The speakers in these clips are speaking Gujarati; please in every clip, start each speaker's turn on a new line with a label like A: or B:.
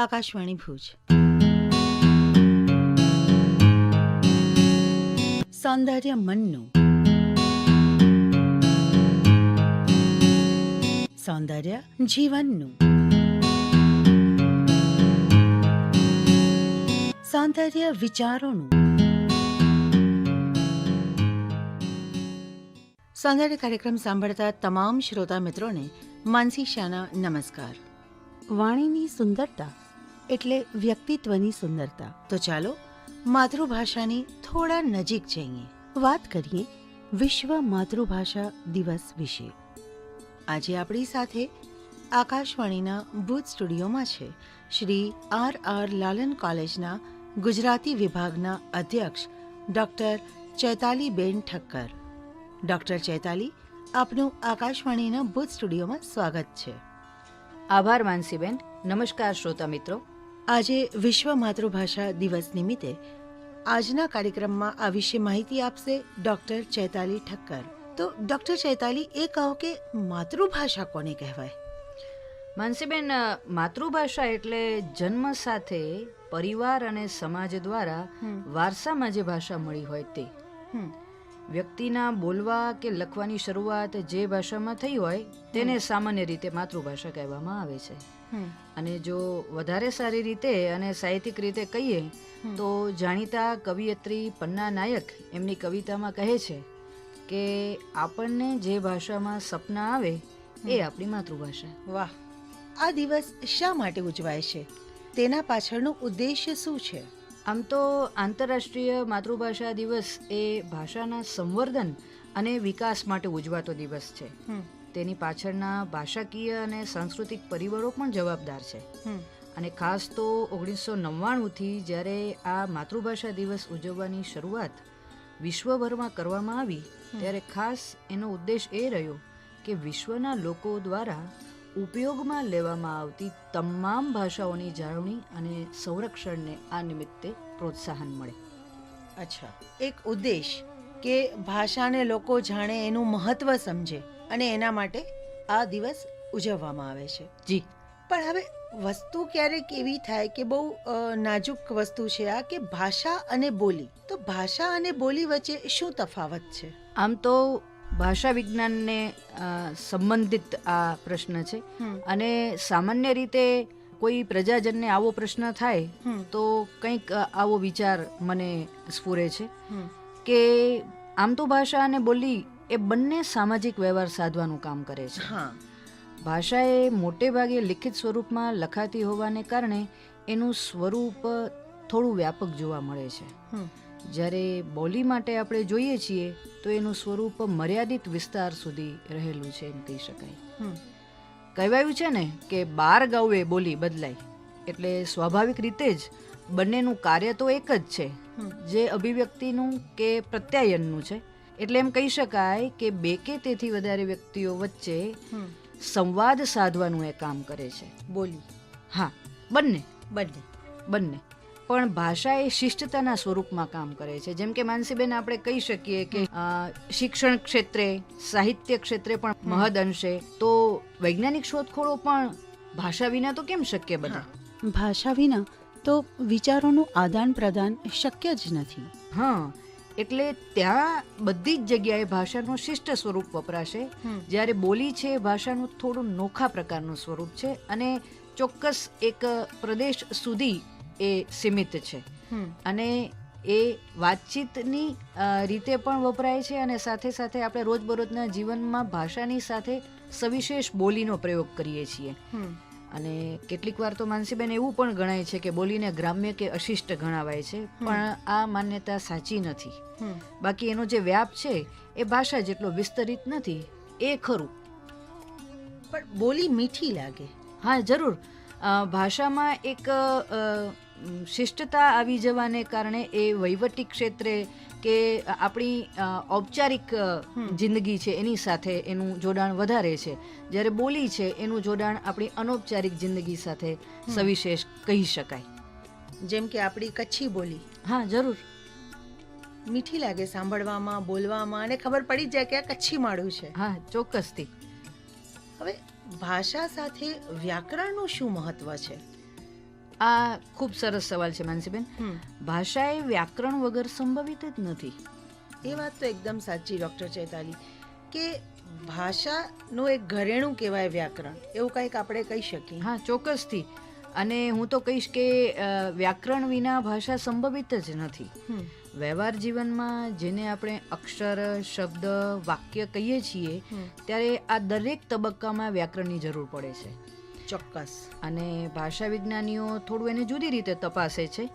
A: આકાશવાણી ભુજ. સૌંદર્ય મનનું. સૌંદર્ય જીવનનું. સૌંદર્ય વિચારોનું. સૌંદર્ય કાર્યક્રમ સાંભળતા તમામ શ્રોતા મિત્રોને માનસી શાના નમસ્કાર. વાણીની સુંદરતા એટલે વ્યક્તિત્વની સુંદરતા. તો ચાલો, માતૃભાષાની થોડા નજીક જઈએ. વાત કરીએ વિશ્વ માતૃભાષા દિવસ વિશે. આજે આપણી સાથે આકાશવાણીના ભૂત સ્ટુડિયોમાં છે શ્રી આર આર લાલન કોલેજના ગુજરાતી વિભાગના અધ્યક્ષ ડૉક્ટર ચૈતાલીબેન ઠક્કર. ડૉક્ટર ચૈતાલી, આપનું આકાશવાણીના ભૂત સ્ટુડિયોમાં સ્વાગત છે.
B: આભાર માનસીબેન. નમસ્કાર શ્રોતા મિત્રો.
A: આજે વિશ્વ માતૃભાષા દિવસ નિમિત્તે આજના કાર્યક્રમમાં આ વિશે માહિતી આપશે ડૉક્ટર ચૈતાલી ઠક્કર. તો ડૉક્ટર ચૈતાલી એ કહો કે માતૃભાષા કોને કહેવાય?
B: માનસીબેન માતૃભાષા એટલે જન્મ સાથે પરિવાર અને સમાજ દ્વારા વારસામાં જે ભાષા મળી હોય તે. વ્યક્તિના બોલવા કે લખવાની શરૂઆત જે ભાષામાં થઈ હોય તેને સામાન્ય રીતે માતૃભાષા કહેવામાં આવે છે. અને જો વધારે સારી રીતે અને સાહિત્યિક રીતે કહીએ તો જાણીતા કવિયત્રી પન્ના નાયક એમની કવિતામાં કહે છે કે આપણને જે ભાષામાં સપના આવે એ આપણી માતૃભાષા.
A: વાહ. આ દિવસ શા માટે ઉજવાય છે? તેના પાછળનો ઉદ્દેશ્ય શું છે?
B: આમ તો આંતરરાષ્ટ્રીય માતૃભાષા દિવસ એ ભાષાના સંવર્ધન અને વિકાસ માટે ઉજવાતો દિવસ છે. તેની પાછળના ભાષાકીય અને સાંસ્કૃતિક પરિબળો પણ જવાબદાર છે. અને ખાસ તો ઓગણીસો નવ્વાણુંથી જ્યારે આ માતૃભાષા દિવસ ઉજવવાની શરૂઆત વિશ્વભરમાં કરવામાં આવી ત્યારે ખાસ એનો ઉદ્દેશ એ રહ્યો કે વિશ્વના લોકો દ્વારા ઉપયોગમાં લેવામાં આવતી તમામ ભાષાઓની જાળવણી અને સંરક્ષણને આ નિમિત્તે પ્રોત્સાહન મળે.
A: અચ્છા. એક ઉદ્દેશ કે ભાષાને લોકો જાણે એનું મહત્વ સમજે. અને એના માટે આ દિવસ ઉજવવામાં આવે છે.
B: જી.
A: પણ હવે વસ્તુ ક્યારેક એવી થાય કે બહુ નાજુક વસ્તુ છે આ કે ભાષા અને બોલી. તો ભાષા અને બોલી વચ્ચે શું તફાવત છે?
B: આમ તો ભાષા વિજ્ઞાનને સંબંધિત આ પ્રશ્ન છે. અને સામાન્ય રીતે કોઈ પ્રજાજનને આવો પ્રશ્ન થાય તો કંઈક આવો વિચાર મને સ્ફુરે છે. કે આમ તો ભાષા અને બોલી એ બંને સામાજિક વ્યવહાર સાધવાનું કામ કરે છે.
A: હા.
B: ભાષા એ મોટે ભાગે લિખિત સ્વરૂપમાં લખાતી હોવાને કારણે એનું સ્વરૂપ થોડું વ્યાપક જોવા મળે છે. જ્યારે બોલી માટે આપણે જોઈએ છીએ તો એનું સ્વરૂપ મર્યાદિત વિસ્તાર સુધી રહેલું છે એમ કહી શકાય. કહેવાયું છે ને કે બાર ગાઉએ બોલી બદલાય એટલે સ્વાભાવિક રીતે જ બંનેનું કાર્ય તો એક જ છે. જે અભિવ્યક્તિનું કે પ્રત્યાયનનું છે. એટલે એમ કહી શકાય કે બે કે તેથી વધારે વ્યક્તિઓ વચ્ચે સંવાદ સાધવાનું એ કામ કરે છે.
A: બોલી
B: હા બંને.
A: બંને.
B: બંને. પણ ભાષા એ શિષ્ટતાના સ્વરૂપમાં કામ કરે છે. જેમ કે માનસીબેન આપણે કહી શકીએ કે શિક્ષણ ક્ષેત્રે સાહિત્ય ક્ષેત્રે પણ મહદ અંશે. તો વૈજ્ઞાનિક શોધખોળો પણ ભાષા વિના તો કેમ શક્ય બને
A: ભાષા વિના તો વિચારોનું આદાન પ્રદાન શક્ય જ નથી.
B: હા એટલે ત્યાં બધી જ જગ્યાએ ભાષાનું શિષ્ટ સ્વરૂપ વપરાશે. જ્યારે બોલી છે એ ભાષાનું થોડું નોખા પ્રકારનું સ્વરૂપ છે અને ચોક્કસ એક પ્રદેશ સુધી એ સીમિત છે. અને એ વાતચીતની રીતે પણ વપરાય છે અને સાથે સાથે આપણે રોજબરોજના જીવનમાં ભાષાની સાથે સવિશેષ બોલીનો પ્રયોગ કરીએ છીએ. અને કેટલીક વાર તો માનસીબેન એવું પણ ગણાય છે કે બોલીને ગ્રામ્ય કે અશિષ્ટ ગણાવાય છે પણ આ માન્યતા સાચી નથી. બાકી એનો જે વ્યાપ છે એ ભાષા જેટલો વિસ્તરિત નથી એ ખરું.
A: પણ બોલી મીઠી લાગે.
B: હા જરૂર. ભાષામાં એક શિષ્ટતા આવી જવાને કારણે એ વહીવટી ક્ષેત્રે કે આપણી ઔપચારિક જિંદગી છે એની સાથે એનું જોડાણ વધારે છે. જ્યારે બોલી છે એનું જોડાણ આપણી અનૌપચારિક જિંદગી સાથે સવિશેષ કહી શકાય.
A: જેમ કે આપણી કચ્છી બોલી.
B: હા જરૂર.
A: મીઠી લાગે સાંભળવામાં બોલવામાં અને ખબર પડી જાય કે આ કચ્છી માળું છે.
B: હા ચોક્કસથી.
A: હવે ભાષા સાથે વ્યાકરણનું શું મહત્વ છે?
B: આ ખૂબ સરસ સવાલ છે માનસીબેન. ભાષા એ વ્યાકરણ વગર સંભવિત જ નથી.
A: એ વાત તો એકદમ સાચી ડૉક્ટર ચૈતાલી. કે ભાષાનું એક ઘરેણું કહેવાય વ્યાકરણ. એવું કંઈક આપણે કહી શકીએ.
B: હા ચોક્કસથી. અને હું તો કહીશ કે વ્યાકરણ વિના ભાષા સંભવિત જ નથી. વ્યવહાર જીવનમાં જેને આપણે અક્ષર શબ્દ વાક્ય કહીએ છીએ ત્યારે આ દરેક તબક્કામાં વ્યાકરણની જરૂર પડે છે.
A: ચોક્કસ.
B: અને ભાષા વિજ્ઞાનીઓ થોડું એને જુદી રીતે તપાસે છે.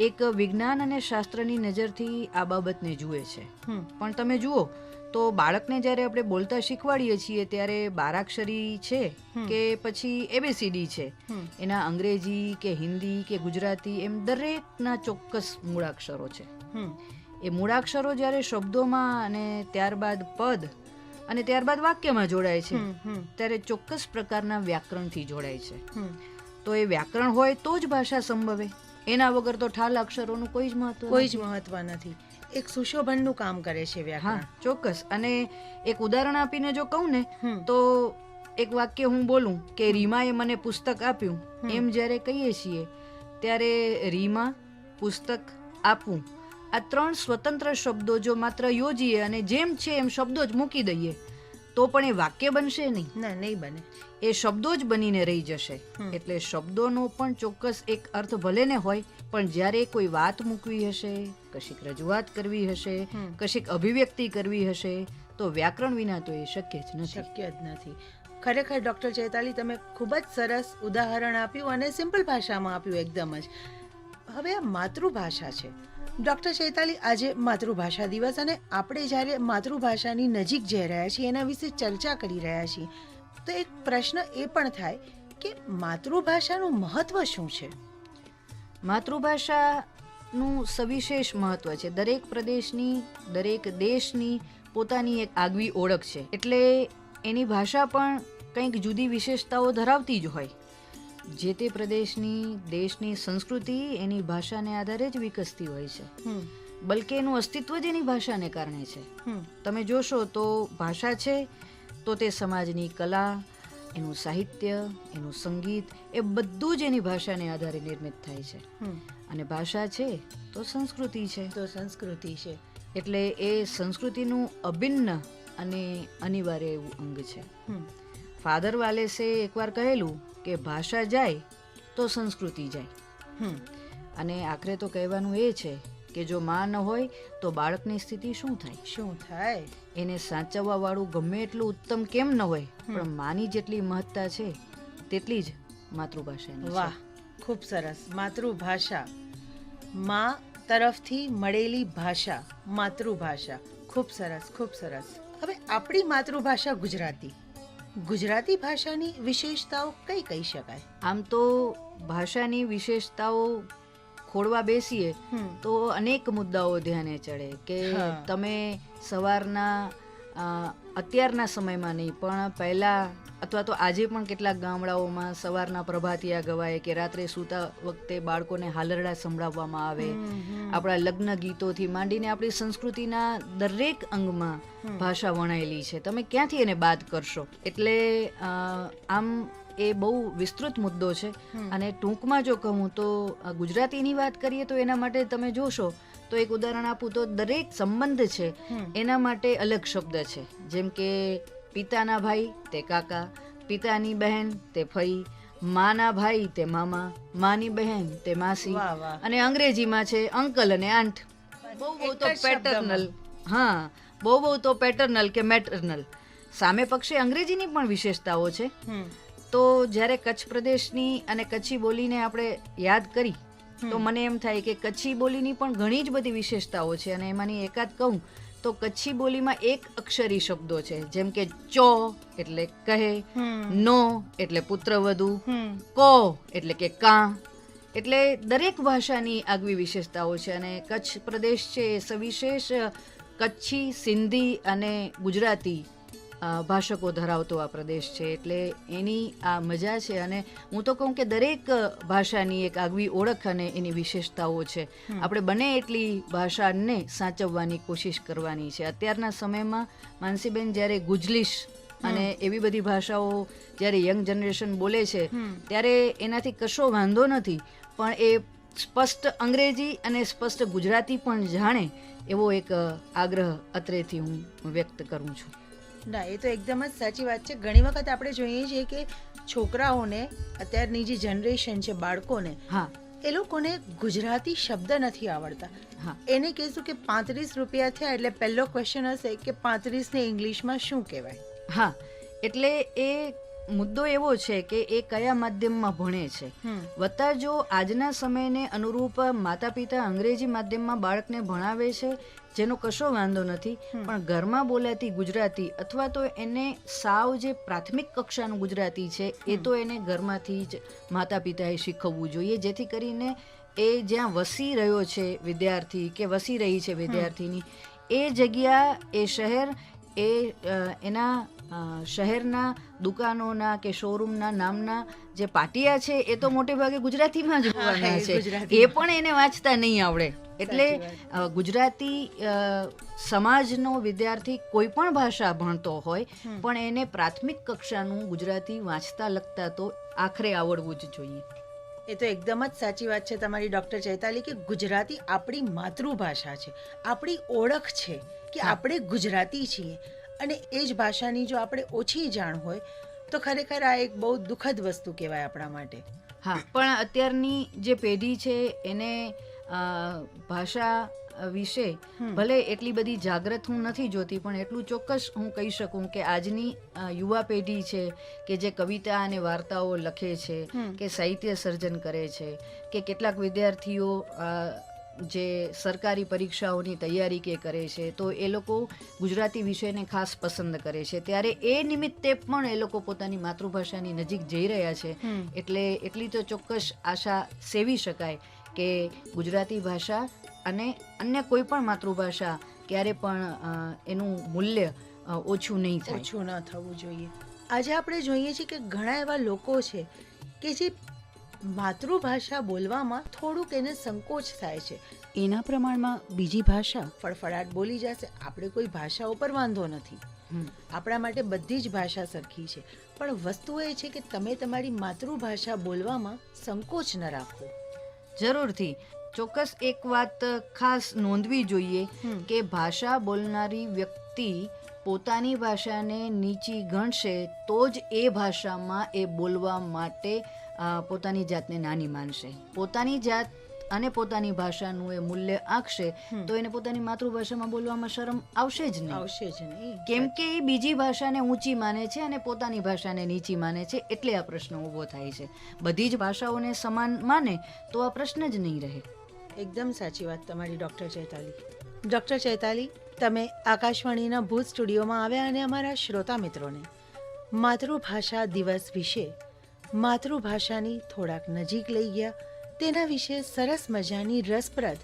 B: એક વિજ્ઞાન અને શાસ્ત્રની નજરથી આ બાબતને જુએ છે. પણ તમે જુઓ તો બાળકને જ્યારે આપણે બોલતા શીખવાડીએ છીએ ત્યારે બારાક્ષરી છે કે પછી એબીસીડી છે. એના અંગ્રેજી કે હિન્દી કે ગુજરાતી એમ દરેકના ચોક્કસ મૂળાક્ષરો છે. એ મૂળાક્ષરો જ્યારે શબ્દોમાં અને ત્યારબાદ પદ અને ત્યારબાદ વાક્યમાં જોડાય છે ત્યારે ચોક્કસ પ્રકારના વ્યાકરણથી જોડાય છે. તો એ વ્યાકરણ હોય તો જ ભાષા સંભવે. એના વગર તો ઠાલ અક્ષરોનું કોઈ જ મહત્વ
A: કોઈ જ મહત્વ નથી. એક સુશોભનનું કામ કરે છે વ્યાકરણ.
B: ચોક્કસ. અને એક ઉદાહરણ આપીને જો કહું ને તો એક વાક્ય હું બોલું કે રીમાએ મને પુસ્તક આપ્યું. એમ જ્યારે કહીએ છીએ ત્યારે રીમા પુસ્તક આપવું. આ ત્રણ સ્વતંત્ર શબ્દો જો માત્ર યોજીએ અને જેમ છે એમ શબ્દો જ મૂકી દઈએ તો પણ એ વાક્ય બનશે નહીં.
A: ના નહીં બને.
B: એ શબ્દો જ બનીને રહી જશે. એટલે શબ્દોનો પણ ચોક્કસ એક અર્થ ભલે ને હોય પણ જ્યારે કોઈ વાત મૂકવી હશે કશીક રજૂઆત કરવી હશે કશીક અભિવ્યક્તિ કરવી હશે તો વ્યાકરણ વિના તો એ શક્ય જ નથી.
A: શક્ય જ નથી. ખરેખર ડૉક્ટર ચૈતાલી તમે ખૂબ જ સરસ ઉદાહરણ આપ્યું અને સિમ્પલ ભાષામાં આપ્યું એકદમ જ. હવે આ માતૃભાષા છે. ડૉક્ટર ચૈતાલી આજે માતૃભાષા દિવસ અને આપણે જ્યારે માતૃભાષાની નજીક જઈ રહ્યા છીએ, એના વિશે ચર્ચા કરી રહ્યા છીએ. તો એક પ્રશ્ન એ પણ થાય કે માતૃભાષાનું મહત્વ શું છે?
B: માતૃભાષાનું સવિશેષ મહત્વ છે. દરેક પ્રદેશની, દરેક દેશની પોતાની એક આગવી ઓળખ છે. એટલે એની ભાષા પણ કંઈક જુદી વિશેષતાઓ ધરાવતી જ હોય. જે તે પ્રદેશની દેશની સંસ્કૃતિ એની ભાષાને આધારે જ વિકસતી હોય છે. બલકે એનું અસ્તિત્વ જ એની ભાષાને કારણે છે. તમે જોશો તો ભાષા છે તો તે સમાજની કલા એનું સાહિત્ય એનું સંગીત એ બધું જ એની ભાષાને આધારે નિર્મિત થાય છે. અને ભાષા છે તો સંસ્કૃતિ છે.
A: તો સંસ્કૃતિ છે.
B: એટલે એ સંસ્કૃતિનું અભિન્ન અને અનિવાર્ય એવું અંગ છે. ફાધર વાલેસે એકવાર કહેલું કે ભાષા જાય તો સંસ્કૃતિ જાય. અને આખરે તો કહેવાનું એ છે કે જો માં ન હોય તો બાળકની સ્થિતિ શું થાય?
A: શું થાય?
B: એને સાચવવા વાળું ગમે એટલું ઉત્તમ કેમ ન હોય પણ માની જેટલી મહત્તા છે તેટલી જ માતૃભાષાની
A: વાહ ખૂબ સરસ. માતૃભાષા. મા તરફથી મળેલી ભાષા માતૃભાષા. ખૂબ સરસ ખૂબ સરસ. હવે આપણી માતૃભાષા ગુજરાતી. ગુજરાતી ભાષાની વિશેષતાઓ કઈ કહી શકાય?
B: આમ તો ભાષાની વિશેષતાઓ ખોળવા બેસીએ તો અનેક મુદ્દાઓ ધ્યાને ચડે કે તમે સવારના અત્યારના સમયમાં નહીં પણ પહેલા અથવા તો આજે પણ કેટલાક ગામડાઓમાં સવારના પ્રભાતિયા ગવાય કે રાત્રે સૂતા વખતે બાળકોને હાલરડા સંભળાવવામાં આવે. આપણા લગ્ન ગીતોથી માંડીને આપણી સંસ્કૃતિના દરેક અંગમાં ભાષા વણાયેલી છે. તમે ક્યાંથી એને બાદ કરશો? એટલે આમ એ બહુ વિસ્તૃત મુદ્દો છે. અને ટૂંકમાં જો કહું તો ગુજરાતીની વાત કરીએ તો એના માટે તમે જોશો તો એક ઉદાહરણ આપું તો દરેક સંબંધ છે એના માટે અલગ શબ્દ છે. જેમ કે પિતાના ભાઈ તે કાકા પિતાની બહેન તે ફઈ માના ભાઈ તે મામા માની બહેન તે માસી અને અંગ્રેજીમાં છે અંકલ અને આંટ બહુ બહુ તો. પેટર્નલ. હા બહુ બહુ તો પેટર્નલ કે મેટર્નલ. સામે પક્ષે અંગ્રેજીની પણ વિશેષતાઓ છે. તો જ્યારે કચ્છ પ્રદેશની અને કચ્છી બોલીને આપણે યાદ કરી તો મને એમ થાય કે કચ્છી બોલીની પણ ઘણી જ બધી વિશેષતાઓ છે અને એમાંની એકાદ કહું તો કચ્છી બોલીમાં એક અક્ષરી શબ્દો છે જેમ કે ચો એટલે કહે નો એટલે પુત્રવધુ કો એટલે કે કા. એટલે દરેક ભાષાની આગવી વિશેષતાઓ છે અને કચ્છ પ્રદેશ છે એ સવિશેષ કચ્છી સિંધી અને ગુજરાતી ભાષકો ધરાવતો આ પ્રદેશ છે. એટલે એની આ મજા છે અને હું તો કહું કે દરેક ભાષાની એક આગવી ઓળખ અને એની વિશેષતાઓ છે. આપણે બને એટલી ભાષાને સાચવવાની કોશિશ કરવાની છે. અત્યારના સમયમાં માનસીબેન જ્યારે ગુજલીશ અને એવી બધી ભાષાઓ જ્યારે યંગ જનરેશન બોલે છે ત્યારે એનાથી કશો વાંધો નથી. પણ એ સ્પષ્ટ અંગ્રેજી અને સ્પષ્ટ ગુજરાતી પણ જાણે એવો એક આગ્રહ અત્રેથી હું વ્યક્ત કરું છું.
A: ના એ તો એકદમ જ સાચી વાત છે. ઘણી વખત આપણે જોઈએ છીએ કે છોકરાઓને અત્યારની જે જનરેશન છે બાળકોને
B: હા.
A: એ લોકોને ગુજરાતી શબ્દ નથી આવડતા.
B: હા.
A: એને કહેશું કે પાંત્રીસ રૂપિયા થયા એટલે પહેલો ક્વેશ્ચન હશે કે પાંત્રીસને ઇંગ્લિશમાં શું કહેવાય?
B: હા એટલે એ મુદ્દો એવો છે કે એ કયા માધ્યમમાં ભણે છે. વત્તા જો આજના સમયને અનુરૂપ માતા પિતા અંગ્રેજી માધ્યમમાં બાળકને ભણાવે છે જેનો કશો વાંધો નથી પણ ઘરમાં બોલાતી ગુજરાતી અથવા તો એને સાવ જે પ્રાથમિક કક્ષાનું ગુજરાતી છે એ તો એને ઘરમાંથી જ માતા પિતાએ શીખવવું જોઈએ. જેથી કરીને એ જ્યાં વસી રહ્યો છે વિદ્યાર્થી કે વસી રહી છે વિદ્યાર્થીની એ જગ્યા એ શહેર એ એના શહેરના દુકાનોના કે શોરૂમના નામના જે પાટિયા છે એ તો મોટે ભાગે ગુજરાતીમાં જ હોવાના છે. એ પણ એને વાંચતા નહીં આવડે. એટલે ગુજરાતી સમાજનો વિદ્યાર્થી કોઈ પણ ભાષા ભણતો હોય પણ એને પ્રાથમિક કક્ષાનું ગુજરાતી વાંચતા લખતા તો આખરે આવડવું જ જોઈએ.
A: એ તો એકદમ જ સાચી વાત છે તમારી ડૉક્ટર ચૈતાલી કે ગુજરાતી આપણી માતૃભાષા છે. આપણી ઓળખ છે કે આપણે ગુજરાતી છીએ. અને એ જ ભાષાની જો આપણે ઓછી જાણ હોય તો ખરેખર આ એક બહુ દુઃખદ વસ્તુ કહેવાય આપણા માટે.
B: હા પણ અત્યારની જે પેઢી છે એને ભાષા વિશે ભલે એટલી બધી જાગૃત હું નથી જોતી પણ એટલું ચોક્કસ હું કહી શકું કે આજની યુવા પેઢી છે કે જે કવિતા અને વાર્તાઓ લખે છે કે સાહિત્ય સર્જન કરે છે કે કેટલાક વિદ્યાર્થીઓ જે સરકારી પરીક્ષાઓની તૈયારી કે કરે છે તો એ લોકો ગુજરાતી વિષયને ખાસ પસંદ કરે છે. ત્યારે એ નિમિત્તે પણ એ લોકો પોતાની માતૃભાષાની નજીક જઈ રહ્યા છે. એટલે એટલી તો ચોક્કસ આશા સેવી શકાય કે ગુજરાતી ભાષા અને અન્ય કોઈ પણ માતૃભાષા ક્યારે પણ એનું મૂલ્ય ઓછું નહીં થાય.
A: ઓછું ન થવું જોઈએ. આજે આપણે જોઈએ છીએ કે ઘણા એવા લોકો છે કે જે માતૃભાષા બોલવામાં થોડુંક એને સંકોચ થાય છે. એના પ્રમાણમાં બીજી ભાષા ફળફળાટ બોલી જશે. આપણે કોઈ ભાષા ઉપર વાંધો નથી. આપણા માટે બધી જ ભાષા સરખી છે. પણ વસ્તુ એ છે કે તમે તમારી માતૃભાષા બોલવામાં સંકોચ ન રાખો.
B: જરૂરથી. ચોક્કસ એક વાત ખાસ નોંધવી જોઈએ. કે ભાષા બોલનારી વ્યક્તિ પોતાની ભાષાને નીચી ગણશે તો જ એ ભાષામાં એ બોલવા માટે પોતાની જાતને નાની માનશે. પોતાની જાત અને પોતાની ભાષાનું એ મૂલ્ય આંકશે તો એને પોતાની માતૃભાષામાં બોલવામાં શરમ આવશે જ નહીં.
A: આવશે જ નહીં.
B: કેમ કે એ બીજી ભાષાને ઊંચી માને છે અને પોતાની ભાષાને નીચી માને છે એટલે આ પ્રશ્ન ઊભો થાય છે. બધી જ ભાષાઓને સમાન માને તો આ પ્રશ્ન જ નહીં રહે.
A: એકદમ સાચી વાત તમારી ડૉક્ટર ચૈતાલી. ડૉક્ટર ચૈતાલી તમે આકાશવાણીના ભૂત સ્ટુડિયોમાં આવ્યા અને અમારા શ્રોતા મિત્રોને માતૃભાષા દિવસ વિશે માતૃભાષાની થોડાક નજીક લઈ ગયા. તેના વિશે સરસ મજાની રસપ્રદ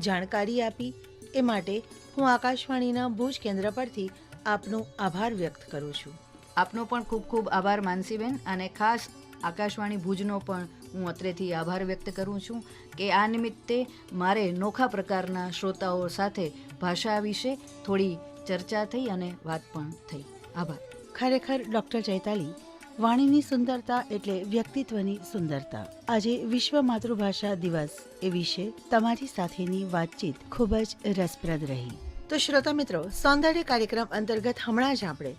A: જાણકારી આપી. એ માટે હું આકાશવાણીના ભુજ કેન્દ્ર પરથી આપનો આભાર વ્યક્ત કરું છું.
B: આપનો પણ ખૂબ ખૂબ આભાર માનસીબેન અને ખાસ આકાશવાણી ભુજનો પણ હું અત્રેથી આભાર વ્યક્ત કરું છું કે આ નિમિત્તે મારે નોખા પ્રકારના શ્રોતાઓ સાથે ભાષા વિશે થોડી ચર્ચા થઈ અને વાત પણ થઈ. આભાર.
A: ખરેખર ડૉક્ટર ચૈતાલી વાણીની સુંદરતા એટલે વ્યક્તિત્વની સુંદરતા. આજે વિશ્વ માતૃભાષા દિવસ એ વિશે તમારી સાથેની વાતચીત ખૂબ જ રસપ્રદ રહી. તો શ્રોતા મિત્રો, સૌંદર્ય કાર્યક્રમ અંતર્ગત હમણાં જ આપણે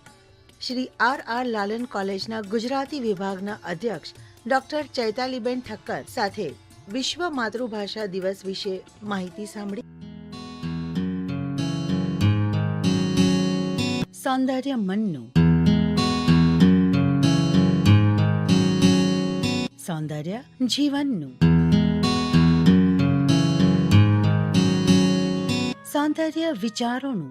A: શ્રી આર આર લાલન કોલેજના ગુજરાતી વિભાગના અધ્યક્ષ ડૉક્ટર ચૈતાલીબેન ઠક્કર સાથે વિશ્વ માતૃભાષા દિવસ વિશે માહિતી સાંભળી. સૌંદર્ય મનનું સૌંદર્ય જીવનનું સૌંદર્ય વિચારોનું